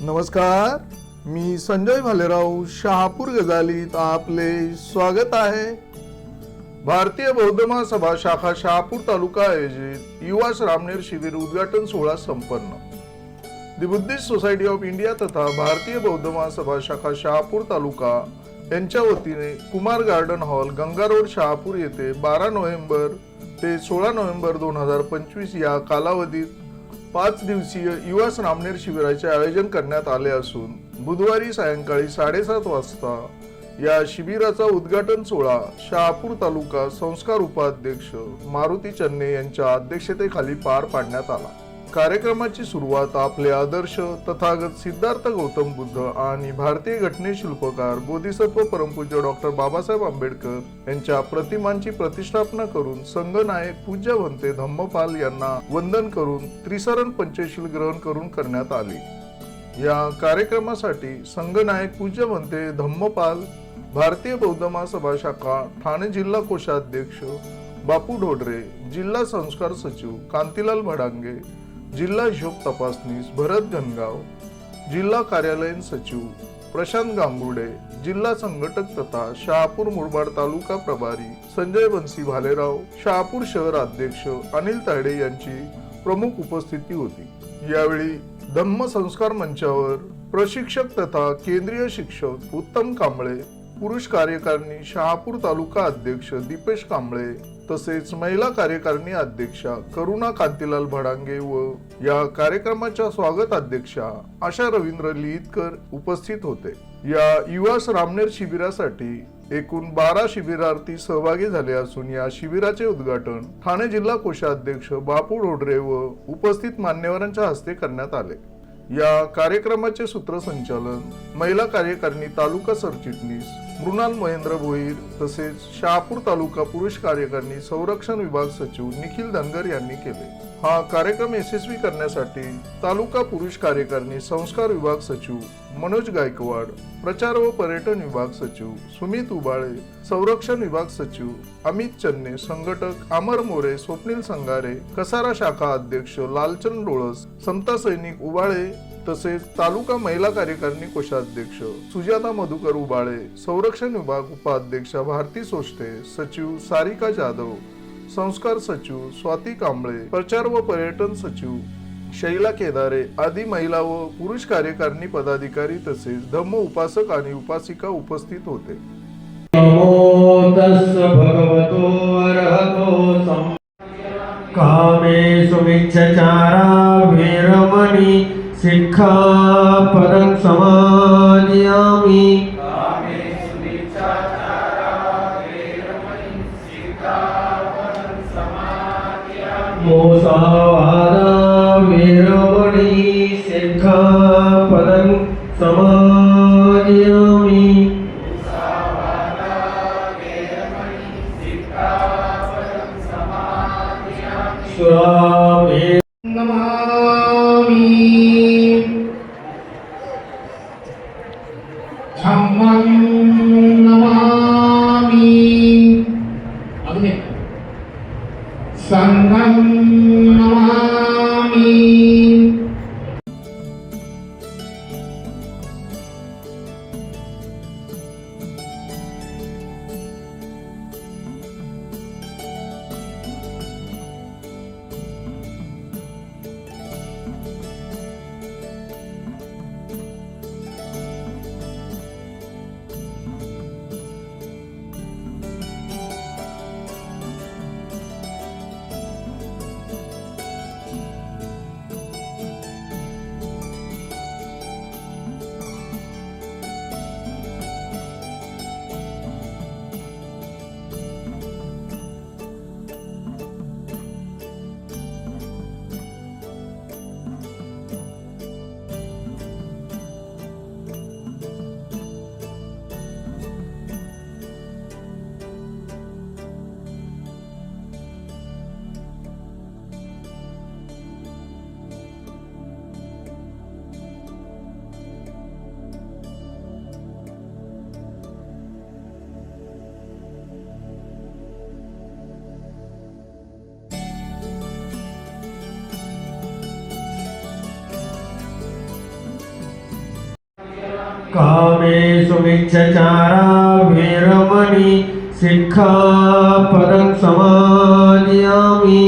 नमस्कार मी संजय भालेराव शहापूर गजालीत आपले स्वागत आहे. भारतीय बौद्ध महासभा शाखा शहापूर तालुका आयोजित युवा रामनेर शिबिर उद्घाटन सोहळा संपन्न. दि बुद्धिस्ट सोसायटी ऑफ इंडिया तथा भारतीय बौद्ध महासभा शाखा शहापूर तालुका यांच्या वतीने Kumar garden hall Ganga road Shahapur येथे बारा नोव्हेंबर ते सोळा नोव्हेंबर दोन हजार पंचवीस या कालावधीत पाच दिवसीय युवा रामनेर शिबिराचे आयोजन करण्यात आले असून बुधवारी सायंकाळी साडेसात वाजता या शिबिराचा उद्घाटन सोहळा शहापूर तालुका संस्कार उपाध्यक्ष मारुती चन्ने यांच्या अध्यक्षतेखाली पार पाडण्यात आला. कार्यक्रमाची सुरुवात आपले आदर्श तथागत सिद्धार्थ गौतम बुद्ध आणि भारतीय घटने शिल्पकार बोधिसत्व परमपूज्य डॉक्टर बाबासाहेब आंबेडकर यांच्या प्रतिमांची प्रतिष्ठापना करून संघनायक पूज्य भंते धम्मपाल यांना वंदन करून त्रिसरण पंचशील ग्रहण करून करण्यात आली. या कार्यक्रमासाठी संघनायक पूज्य धम्मपाल भारतीय बौद्ध महासभा शाखा ठाणे जिल्हा कोषाध्यक्ष बापू ढोडरे जिल्हा संस्कार सचिव कांतीलाल भडांगे जिल्हा हिशोब तपासनीस भरत घनगाव जिल्हा कार्यालयीन सचिव प्रशांत गांगुर्डे जिल्हा संघटक तथा शहापूर मुरबाड तालुका प्रभारी संजय बन्सी भालेराव शहापूर शहर अध्यक्ष अनिल तायडे यांची प्रमुख उपस्थिती होती. यावेळी धम्म संस्कार मंचावर प्रशिक्षक तथा केंद्रीय शिक्षक उत्तम कांबळे पुरुष कार्यकारिणी शहापूर तालुका अध्यक्ष दीपेश कांबळे तसेच महिला कार्यकारिणी अध्यक्षा करुणा कांतीलाल भडांगे व या कार्यक्रमाच्या स्वागत अध्यक्षा आशा रवींद्र लिहितकर उपस्थित होते. या युवास रामनेर शिबिरासाठी एकूण बारा शिबिरार्थी सहभागी झाले असून या शिबिराचे उद्घाटन ठाणे जिल्हा कोषाध्यक्ष बापू ढोडरे व उपस्थित मान्यवरांच्या हस्ते करण्यात आले. या कार्यक्रमाचे सूत्रसंचालन महिला कार्यकारिणी तालुका सरचिटणीस मृणाल महेंद्र भोईर तसेच शहापूर तालुका पुरुष कार्यकारिणी संरक्षण विभाग सचिव निखिल धनगर यांनी केले. हा कार्यक्रम यशस्वी करण्यासाठी तालुका पुरुष कार्यकारिणी संस्कार विभाग सचिव मनोज गायकवाड प्रचार व पर्यटन विभाग सचिव सुमित उबाळे संरक्षण विभाग सचिव अमित चन्ने संघटक अमर मोरे स्वप्नील संगारे कसारा शाखा अध्यक्ष लालचंद डोळस समता सैनिक उबाळे तसेच तालुका महिला कार्यकारिणी कोषाध्यक्ष सुजाता मधुकर उबाळे संरक्षण विभाग उपाध्यक्षा भारती सोष्टे सचिव सारिका जाधव संस्कार सचिव स्वाती कांबळे प्रचार व पर्यटन सचिव शैला केदारे आदी महिला व पुरुष कार्यकारिणी पदाधिकारी तसेच धम्म उपासक आणि उपासिका उपस्थित होते. नमो तस् भगवतो अर्हतो सम् कामेषु मिच्छचारा वीरमणि सिक्खापदं समादयामि मोसावादा वीरमणि सिक्खापदं समादयामि सुरामे नमामि धम्मं कामेषु मिच्छचारा वीरमणि सिक्खापदं समादयामि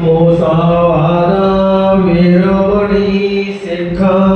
मोसावादा वीरमणि सिक्खापदं